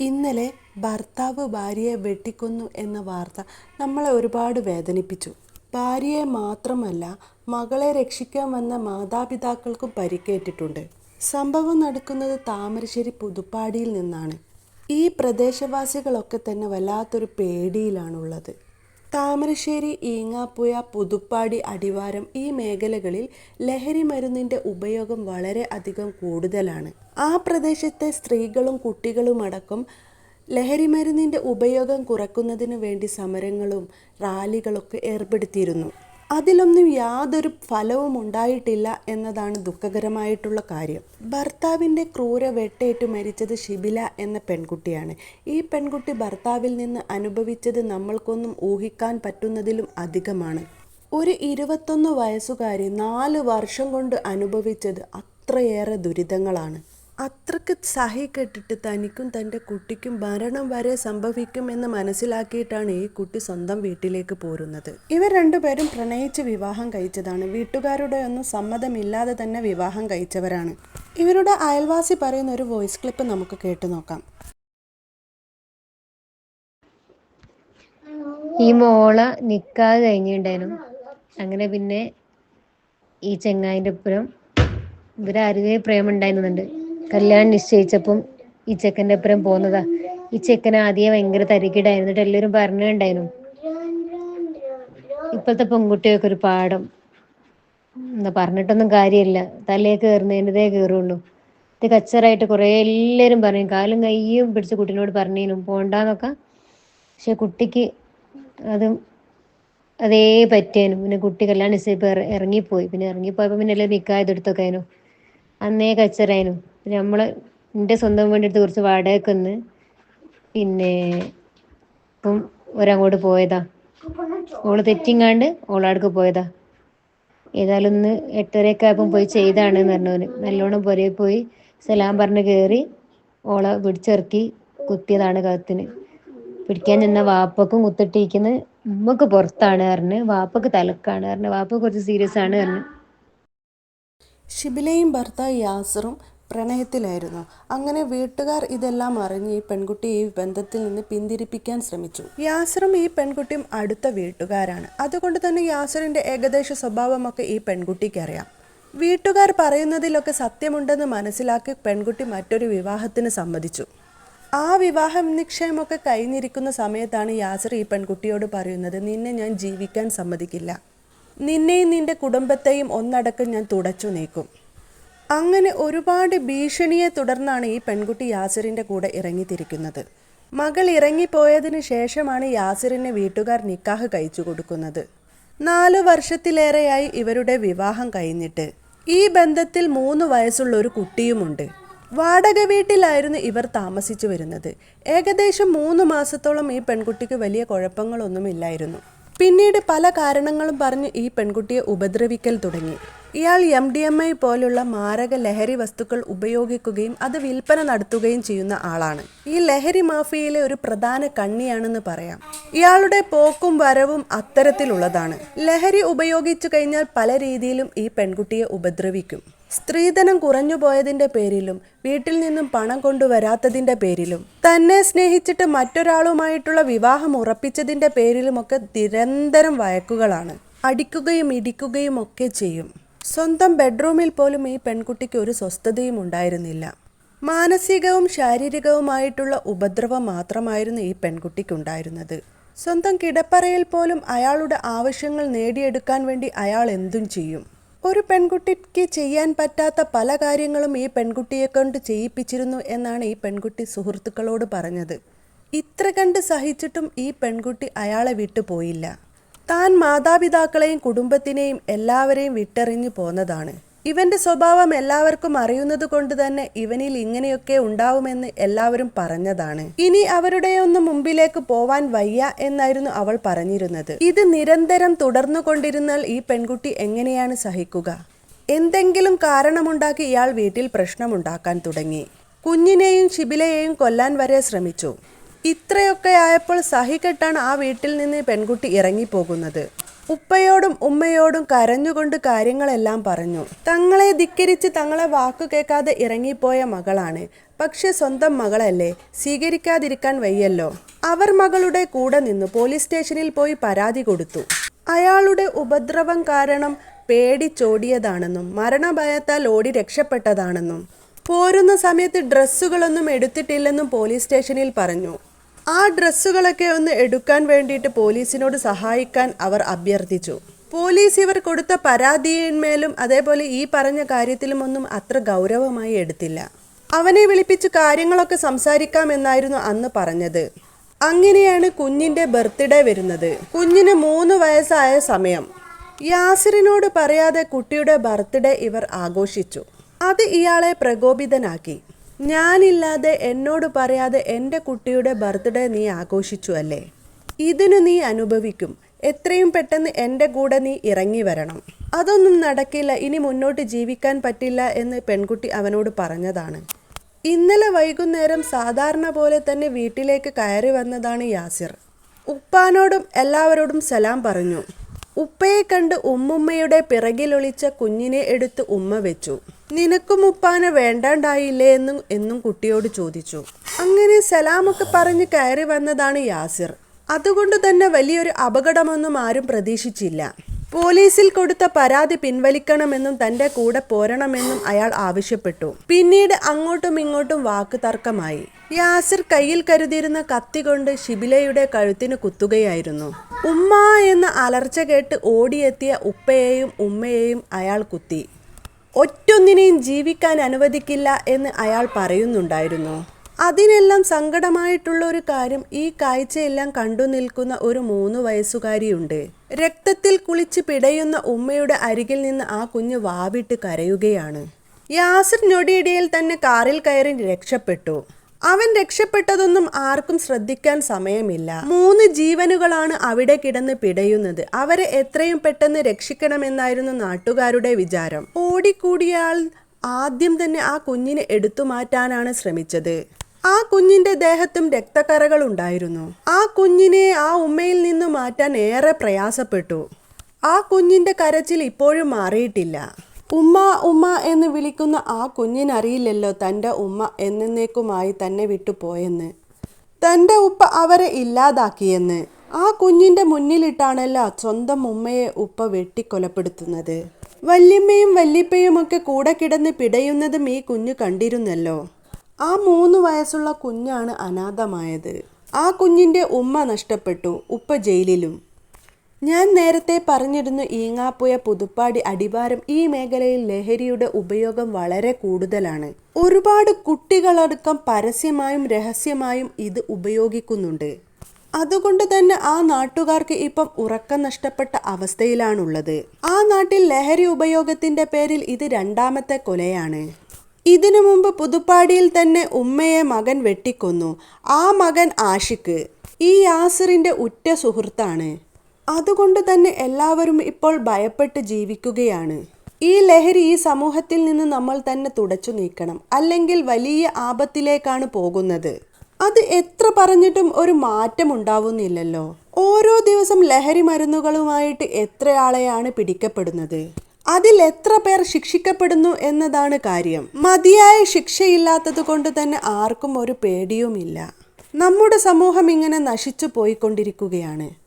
ഇന്നലെ ഭർത്താവ് ഭാര്യയെ വെട്ടിക്കൊന്നു എന്ന വാർത്ത നമ്മളെ ഒരുപാട് വേദനിപ്പിച്ചു. ഭാര്യയെ മാത്രമല്ല മകളെ രക്ഷിക്കാൻ വന്ന മാതാപിതാക്കൾക്കും പരിക്കേറ്റിട്ടുണ്ട്. സംഭവം നടക്കുന്നത് താമരശ്ശേരി പുതുപ്പാടിയിൽ നിന്നാണ്. ഈ പ്രദേശവാസികളൊക്കെ തന്നെ വല്ലാത്തൊരു പേടിയിലാണുള്ളത്. താമരശ്ശേരി ഈങ്ങാപ്പുഴ പുതുപ്പാടി അടിവാരം ഈ മേഖലകളിൽ ലഹരി മരുന്നിന്റെ ഉപയോഗം വളരെ അധികം കൂടുതലാണ്. ആ പ്രദേശത്തെ സ്ത്രീകളും കുട്ടികളുമടക്കം ലഹരി മരുന്നിന്റെ ഉപയോഗം കുറക്കുന്നതിന് വേണ്ടി സമരങ്ങളും റാലികളൊക്കെ ഏർപ്പെടുത്തിയിരുന്നു. അതിലൊന്നും യാതൊരു ഫലവും ഉണ്ടായിട്ടില്ല എന്നതാണ് ദുഃഖകരമായിട്ടുള്ള കാര്യം. ഭർത്താവിന്റെ ക്രൂര വെട്ടേറ്റ് മരിച്ചത് ഷിബില എന്ന പെൺകുട്ടിയാണ്. ഈ പെൺകുട്ടി ഭർത്താവിൽ നിന്ന് അനുഭവിച്ചത് നമ്മൾക്കൊന്നും ഊഹിക്കാൻ പറ്റുന്നതിലും അധികമാണ്. ഒരു ഇരുപത്തൊന്ന് വയസ്സുകാരി നാല് വർഷം കൊണ്ട് അനുഭവിച്ചത് അത്രയേറെ ദുരിതങ്ങളാണ്. അത്രയ്ക്ക് സഹിക്കെട്ടിട്ട് തനിക്കും തന്റെ കുട്ടിക്കും മരണം വരെ സംഭവിക്കുമെന്ന് മനസ്സിലാക്കിയിട്ടാണ് ഈ കുട്ടി സ്വന്തം വീട്ടിലേക്ക് പോരുന്നത്. ഇവർ രണ്ടുപേരും പ്രണയിച്ച് വിവാഹം കഴിച്ചതാണ്. വീട്ടുകാരുടെ ഒന്നും സമ്മതമില്ലാതെ തന്നെ വിവാഹം കഴിച്ചവരാണ്. ഇവരുടെ അയൽവാസി പറയുന്ന ഒരു വോയിസ് ക്ലിപ്പ് നമുക്ക് കേട്ടു നോക്കാം. ഈ മോള നിക്കാ കഴിഞ്ഞിട്ടുണ്ടായിരുന്നു. അങ്ങനെ പിന്നെ ഈ ചെങ്ങായിന്റെ ഒപ്പം ഇവരാരുതേ പ്രേമം ഉണ്ടായിരുന്നുണ്ട്. കല്യാണം നിശ്ചയിച്ചപ്പം ഈ ചെക്കന്റെ അപ്പുറം പോന്നതാ ഈ ചെക്കൻ ആദ്യം ഭയങ്കര തരികിടായിരുന്നു. എല്ലാവരും പറഞ്ഞിട്ടുണ്ടായിരുന്നു. ഇപ്പോഴത്തെ പെൺകുട്ടികൾക്ക് ഒരു പാഠം. എന്താ പറഞ്ഞിട്ടൊന്നും കാര്യമില്ല. തലേ കയറുന്നതിന്റെതേ കയറുള്ളൂ. ഇത് കച്ചറായിട്ട് കുറേ എല്ലാവരും പറയും കാലും കയ്യും പിടിച്ച് കുട്ടീനോട് പറഞ്ഞേനു പോണ്ടാന്നൊക്കെ. പക്ഷെ കുട്ടിക്ക് അത് അതേ പറ്റേനു. പിന്നെ കുട്ടി കല്യാണം ഇറങ്ങിപ്പോയി. പിന്നെ ഇറങ്ങിപ്പോയപ്പോൾ പിന്നെ എല്ലാം നിൽക്കാതെ എടുത്തൊക്കെ ആയിരുന്നു. അന്നേ കച്ചറായിരുന്നു. നമ്മൾ എന്റെ സ്വന്തം വേണ്ടിയിട്ട് കുറച്ച് വാടകയ്ക്ക് നിന്ന് പിന്നെ ഇപ്പം ഒരങ്ങോട്ട് പോയതാ. ഓൾ തെറ്റിങ്ങാണ്ട് ഓളാടക്ക് പോയതാ. ഏതായാലും ഒന്ന് എട്ടരയൊക്കെ ആയപ്പം പോയി ചെയ്താണ് എന്ന് പറഞ്ഞവന്. നല്ലോണം പുരയിൽ പോയി സലാം പറഞ്ഞ് കയറി ഓളെ പിടിച്ചിറക്കി കുത്തിയതാണ് കത്തിന് പിടിക്കാൻ ചെന്ന വാപ്പക്കും കുത്തിട്ടിരിക്കുന്നത് ഉമ്മക്ക് പുറത്താണ് പറഞ്ഞ് വാപ്പക്ക് തലക്കാണ് പറഞ്ഞ്. വാപ്പ കുറച്ച് സീരിയസ് ആണ് പറഞ്ഞു. ഷിബിലയും ഭർത്താവ് യാസറും പ്രണയത്തിലായിരുന്നു. അങ്ങനെ വീട്ടുകാർ ഇതെല്ലാം അറിഞ്ഞ് ഈ പെൺകുട്ടി ഈ ബന്ധത്തിൽ നിന്ന് പിന്തിരിപ്പിക്കാൻ ശ്രമിച്ചു. യാസറും ഈ പെൺകുട്ടിയും അടുത്ത വീട്ടുകാരാണ്. അതുകൊണ്ട് തന്നെ യാസറിന്റെ ഏകദേശ സ്വഭാവമൊക്കെ ഈ പെൺകുട്ടിക്ക് അറിയാം. വീട്ടുകാർ പറയുന്നതിലൊക്കെ സത്യമുണ്ടെന്ന് മനസ്സിലാക്കി പെൺകുട്ടി മറ്റൊരു വിവാഹത്തിന് സമ്മതിച്ചു. ആ വിവാഹം നിക്ഷയമൊക്കെ കഴിഞ്ഞിരിക്കുന്ന സമയത്താണ് യാസർ ഈ പെൺകുട്ടിയോട് പറയുന്നത് നിന്നെ ഞാൻ ജീവിക്കാൻ സമ്മതിക്കില്ല. നിന്നെയും നിന്റെ കുടുംബത്തെയും ഒന്നടക്കം ഞാൻ തുടച്ചു നീക്കും. അങ്ങനെ ഒരുപാട് ഭീഷണിയെ തുടർന്നാണ് ഈ പെൺകുട്ടി യാസിറിന്റെ കൂടെ ഇറങ്ങിത്തിരിക്കുന്നത്. മകൾ ഇറങ്ങിപ്പോയതിന് ശേഷമാണ് യാസിറിനെ വീട്ടുകാർ നിക്കാഹ് കഴിച്ചു കൊടുക്കുന്നത്. നാലു വർഷത്തിലേറെയായി ഇവരുടെ വിവാഹം കഴിഞ്ഞിട്ട്. ഈ ബന്ധത്തിൽ മൂന്ന് വയസ്സുള്ള ഒരു കുട്ടിയുമുണ്ട്. വാടക വീട്ടിലായിരുന്നു ഇവർ താമസിച്ചു വരുന്നത്. ഏകദേശം മൂന്ന് മാസത്തോളം ഈ പെൺകുട്ടിക്ക് വലിയ കുഴപ്പങ്ങളൊന്നുമില്ലായിരുന്നു. പിന്നീട് പല കാരണങ്ങളും പറഞ്ഞ് ഈ പെൺകുട്ടിയെ ഉപദ്രവിക്കൽ തുടങ്ങി. ഇയാൾ എം ഡി എം ഐ പോലുള്ള മാരക ലഹരി വസ്തുക്കൾ ഉപയോഗിക്കുകയും അത് വിൽപ്പന നടത്തുകയും ചെയ്യുന്ന ആളാണ്. ഈ ലഹരി മാഫിയയിലെ ഒരു പ്രധാന കണ്ണിയാണെന്ന് പറയാം. ഇയാളുടെ പോക്കും വരവും അത്തരത്തിലുള്ളതാണ്. ലഹരി ഉപയോഗിച്ചു കഴിഞ്ഞാൽ പല രീതിയിലും ഈ പെൺകുട്ടിയെ ഉപദ്രവിക്കും. സ്ത്രീധനം കുറഞ്ഞു പോയതിന്റെ പേരിലും വീട്ടിൽ നിന്നും പണം കൊണ്ടുവരാത്തതിന്റെ പേരിലും തന്നെ സ്നേഹിച്ചിട്ട് മറ്റൊരാളുമായിട്ടുള്ള വിവാഹം ഉറപ്പിച്ചതിന്റെ പേരിലുമൊക്കെ നിരന്തരം വഴക്കുകളാണ്. അടിക്കുകയും ഇടിക്കുകയും ഒക്കെ ചെയ്യും. സ്വന്തം ബെഡ്റൂമിൽ പോലും ഈ പെൺകുട്ടിക്ക് ഒരു സ്വസ്ഥതയും ഉണ്ടായിരുന്നില്ല. മാനസികവും ശാരീരികവുമായിട്ടുള്ള ഉപദ്രവം മാത്രമായിരുന്നു ഈ പെൺകുട്ടിക്കുണ്ടായിരുന്നത്. സ്വന്തം കിടപ്പറയിൽ പോലും അയാളുടെ ആവശ്യങ്ങൾ നേടിയെടുക്കാൻ വേണ്ടി അയാൾ എന്തും ചെയ്യും. ഒരു പെൺകുട്ടിക്ക് ചെയ്യാൻ പറ്റാത്ത പല കാര്യങ്ങളും ഈ പെൺകുട്ടിയെ കൊണ്ട് ചെയ്യിപ്പിച്ചിരുന്നു എന്നാണ് ഈ പെൺകുട്ടി സുഹൃത്തുക്കളോട് പറഞ്ഞത്. ഇത്ര കണ്ട് സഹിച്ചിട്ടും ഈ പെൺകുട്ടി അയാളെ വിട്ടു പോയില്ല. താൻ മാതാപിതാക്കളെയും കുടുംബത്തിനെയും എല്ലാവരെയും വിട്ടെറിഞ്ഞു പോന്നതാണ്. ഇവന്റെ സ്വഭാവം എല്ലാവർക്കും അറിയുന്നത് കൊണ്ട് തന്നെ ഇവനിൽ ഇങ്ങനെയൊക്കെ ഉണ്ടാവുമെന്ന് എല്ലാവരും പറഞ്ഞതാണ്. ഇനി അവരുടെയൊന്നും മുമ്പിലേക്ക് പോവാൻ വയ്യ എന്നായിരുന്നു അവൾ പറഞ്ഞിരുന്നത്. ഇത് നിരന്തരം തുടർന്നു കൊണ്ടിരുന്നാൽ ഈ പെൺകുട്ടി എങ്ങനെയാണ് സഹിക്കുക? എന്തെങ്കിലും കാരണമുണ്ടാക്കി ഇയാൾ വീട്ടിൽ പ്രശ്നമുണ്ടാക്കാൻ തുടങ്ങി. കുഞ്ഞിനെയും ശിബിലയെയും കൊല്ലാൻ വരെ ശ്രമിച്ചു. ഇത്രയൊക്കെ ആയപ്പോൾ സഹികെട്ടാണ് ആ വീട്ടിൽ നിന്ന് പെൺകുട്ടി ഇറങ്ങിപ്പോകുന്നത്. ഉപ്പയോടും ഉമ്മയോടും കരഞ്ഞുകൊണ്ട് കാര്യങ്ങളെല്ലാം പറഞ്ഞു. തങ്ങളെ ധിക്കരിച്ച് തങ്ങളെ വാക്കു കേൾക്കാതെ ഇറങ്ങിപ്പോയ മകളാണ്. പക്ഷെ സ്വന്തം മകളല്ലേ? സ്വീകരിക്കാതിരിക്കാൻ വയ്യല്ലോ. അവർ മകളുടെ കൂടെ നിന്ന് പോലീസ് സ്റ്റേഷനിൽ പോയി പരാതി കൊടുത്തു. അയാളുടെ ഉപദ്രവം കാരണം പേടിച്ചോടിയതാണെന്നും മരണഭയത്താൽ ഓടി രക്ഷപ്പെട്ടതാണെന്നും. പോരുന്ന സമയത്ത് ഡ്രസ്സുകളൊന്നും എടുത്തിട്ടില്ലെന്നും പോലീസ് സ്റ്റേഷനിൽ പറഞ്ഞു. ആ ഡ്രസ്സുകളൊക്കെ ഒന്ന് എടുക്കാൻ വേണ്ടിയിട്ട് പോലീസിനോട് സഹായിക്കാൻ അവർ അഭ്യർത്ഥിച്ചു. പോലീസ് ഇവർ കൊടുത്ത പരാതിയിന്മേലും അതേപോലെ ഈ പറഞ്ഞ കാര്യത്തിലും ഒന്നും അത്ര ഗൗരവമായി എടുത്തില്ല. അവനെ വിളിപ്പിച്ച് കാര്യങ്ങളൊക്കെ സംസാരിക്കാമെന്നായിരുന്നു അന്ന് പറഞ്ഞത്. അങ്ങനെയാണ് കുഞ്ഞിന്റെ ബർത്ത്ഡേ വരുന്നത്. കുഞ്ഞിന് മൂന്ന് വയസ്സായ സമയം. യാസിറിനോട് പറയാതെ കുട്ടിയുടെ ബർത്ത്ഡേ ഇവർ ആഘോഷിച്ചു. അത് ഇയാളെ പ്രകോപിതനാക്കി. ഞാനില്ലാതെ എന്നോട് പറയാതെ എന്റെ കുട്ടിയുടെ ബർത്ത്ഡേ നീ ആഘോഷിച്ചു അല്ലേ? ഇതിനു നീ അനുഭവിക്കും. എത്രയും പെട്ടെന്ന് എന്റെ കൂടെ നീ ഇറങ്ങി വരണം. അതൊന്നും നടക്കില്ല ഇനി മുന്നോട്ട് ജീവിക്കാൻ പറ്റില്ല എന്ന് പെൺകുട്ടി അവനോട് പറഞ്ഞതാണ്. ഇന്നലെ വൈകുന്നേരം സാധാരണ പോലെ തന്നെ വീട്ടിലേക്ക് കയറി വന്നതാണ് യാസിർ. ഉപ്പാനോടും എല്ലാവരോടും സലാം പറഞ്ഞു. ഉപ്പയെ കണ്ട് ഉമ്മുമ്മയുടെ പിറകിലൊളിച്ച കുഞ്ഞിനെ എടുത്ത് ഉമ്മ വെച്ചു. നിനക്കും ഉപ്പാനെ വേണ്ടാണ്ടായില്ലേ എന്നും എന്നും കുട്ടിയോട് ചോദിച്ചു. അങ്ങനെ സലാമൊക്കെ പറഞ്ഞ് കയറി വന്നതാണ് യാസിർ. അതുകൊണ്ട് തന്നെ വലിയൊരു അപകടമൊന്നും ആരും പ്രതീക്ഷിച്ചില്ല. പോലീസിൽ കൊടുത്ത പരാതി പിൻവലിക്കണമെന്നും തന്റെ കൂടെ പോരണമെന്നും അയാൾ ആവശ്യപ്പെട്ടു. പിന്നീട് അങ്ങോട്ടും ഇങ്ങോട്ടും വാക്ക് തർക്കമായി. യാസിർ കയ്യിൽ കരുതിയിരുന്ന കത്തി കൊണ്ട് ഷിബിലയുടെ കഴുത്തിന് കുത്തുകയായിരുന്നു. ഉമ്മ എന്ന അലർച്ച കേട്ട് ഓടിയെത്തിയ ഉപ്പയെയും ഉമ്മയെയും അയാൾ കുത്തി. ഒറ്റൊന്നിനെയും ജീവിക്കാൻ അനുവദിക്കില്ല എന്ന് അയാൾ പറയുന്നുണ്ടായിരുന്നു. അതിനെല്ലാം സങ്കടമായിട്ടുള്ള ഒരു കാര്യം ഈ കാഴ്ചയെല്ലാം കണ്ടു നിൽക്കുന്ന ഒരു മൂന്ന് വയസ്സുകാരിയുണ്ട്. രക്തത്തിൽ കുളിച്ച് പിടയുന്ന ഉമ്മയുടെ അരികിൽ നിന്ന് ആ കുഞ്ഞ് വാവിട്ട് കരയുകയാണ്. യാസിർ ഞൊടിയിടയിൽ തന്നെ കാറിൽ കയറി രക്ഷപ്പെട്ടു. അവൻ രക്ഷപ്പെട്ടതൊന്നും ആർക്കും ശ്രദ്ധിക്കാൻ സമയമില്ല. മൂന്ന് ജീവനുകളാണ് അവിടെ കിടന്ന് പിടയുന്നത്. അവരെ എത്രയും പെട്ടെന്ന് രക്ഷിക്കണമെന്നായിരുന്നു നാട്ടുകാരുടെ വിചാരം. ഓടിക്കൂടിയാൾ ആദ്യം തന്നെ ആ കുഞ്ഞിനെ എടുത്തു മാറ്റാനാണ് ശ്രമിച്ചത്. ആ കുഞ്ഞിന്റെ ദേഹത്തും രക്തക്കറകൾ ഉണ്ടായിരുന്നു. ആ കുഞ്ഞിനെ ആ ഉമ്മയിൽ നിന്ന് മാറ്റാൻ ഏറെ പ്രയാസപ്പെട്ടു. ആ കുഞ്ഞിന്റെ കരച്ചിൽ ഇപ്പോഴും മാറിയിട്ടില്ല. ഉമ്മ ഉമ്മ എന്ന് വിളിക്കുന്ന ആ കുഞ്ഞിനറിയില്ലല്ലോ തന്റെ ഉമ്മ എന്നേക്കുമായി തന്നെ വിട്ടുപോയെന്ന് തന്റെ ഉപ്പ അവരെ ഇല്ലാതാക്കിയെന്ന്. ആ കുഞ്ഞിന്റെ മുന്നിലിട്ടാണല്ലോ സ്വന്തം ഉമ്മയെ ഉപ്പ വെട്ടിക്കൊലപ്പെടുത്തുന്നത്. വല്യമ്മയും വല്യപ്പയും ഒക്കെ കൂടെ കിടന്ന് പിടയുന്നതും ഈ കുഞ്ഞു കണ്ടിരുന്നല്ലോ. ആ മൂന്ന് വയസ്സുള്ള കുഞ്ഞാണ് അനാഥമായത്. ആ കുഞ്ഞിന്റെ ഉമ്മ നഷ്ടപ്പെട്ടു ഉപ്പ ജയിലിലും. ഞാൻ നേരത്തെ പറഞ്ഞിരുന്നു ഈങ്ങാപ്പുയ പുതുപ്പാടി അടിവാരം ഈ മേഖലയിൽ ലഹരിയുടെ ഉപയോഗം വളരെ കൂടുതലാണ്. ഒരുപാട് കുട്ടികളടക്കം പരസ്യമായും രഹസ്യമായും ഇത് ഉപയോഗിക്കുന്നുണ്ട്. അതുകൊണ്ട് തന്നെ ആ നാട്ടുകാർക്ക് ഇപ്പം ഉറക്കം നഷ്ടപ്പെട്ട അവസ്ഥയിലാണുള്ളത്. ആ നാട്ടിൽ ലഹരി ഉപയോഗത്തിന്റെ പേരിൽ ഇത് രണ്ടാമത്തെ കൊലയാണ്. ഇതിനു മുമ്പ് പുതുപ്പാടിയിൽ തന്നെ ഉമ്മയെ മകൻ വെട്ടിക്കൊന്നു. ആ മകൻ ആഷിക്ക് ഈ യാസിറിന്റെ ഉറ്റ സുഹൃത്താണ്. അതുകൊണ്ട് തന്നെ എല്ലാവരും ഇപ്പോൾ ഭയപ്പെട്ട് ജീവിക്കുകയാണ്. ഈ ലഹരി ഈ സമൂഹത്തിൽ നിന്ന് നമ്മൾ തന്നെ തുടച്ചു നീക്കണം. അല്ലെങ്കിൽ വലിയ ആപത്തിലേക്കാണ് പോകുന്നത്. അത് എത്ര പറഞ്ഞിട്ടും ഒരു മാറ്റം ഉണ്ടാവുന്നില്ലല്ലോ. ഓരോ ദിവസം ലഹരി മരുന്നുകളുമായിട്ട് എത്രയാളെയാണ് പിടിക്കപ്പെടുന്നത്? അതിൽ എത്ര പേർ ശിക്ഷിക്കപ്പെടുന്നു എന്നതാണ് കാര്യം. മതിയായ ശിക്ഷയില്ലാത്തത് കൊണ്ട് തന്നെ ആർക്കും ഒരു പേടിയുമില്ല. നമ്മുടെ സമൂഹം ഇങ്ങനെ നശിച്ചു പോയിക്കൊണ്ടിരിക്കുകയാണ്.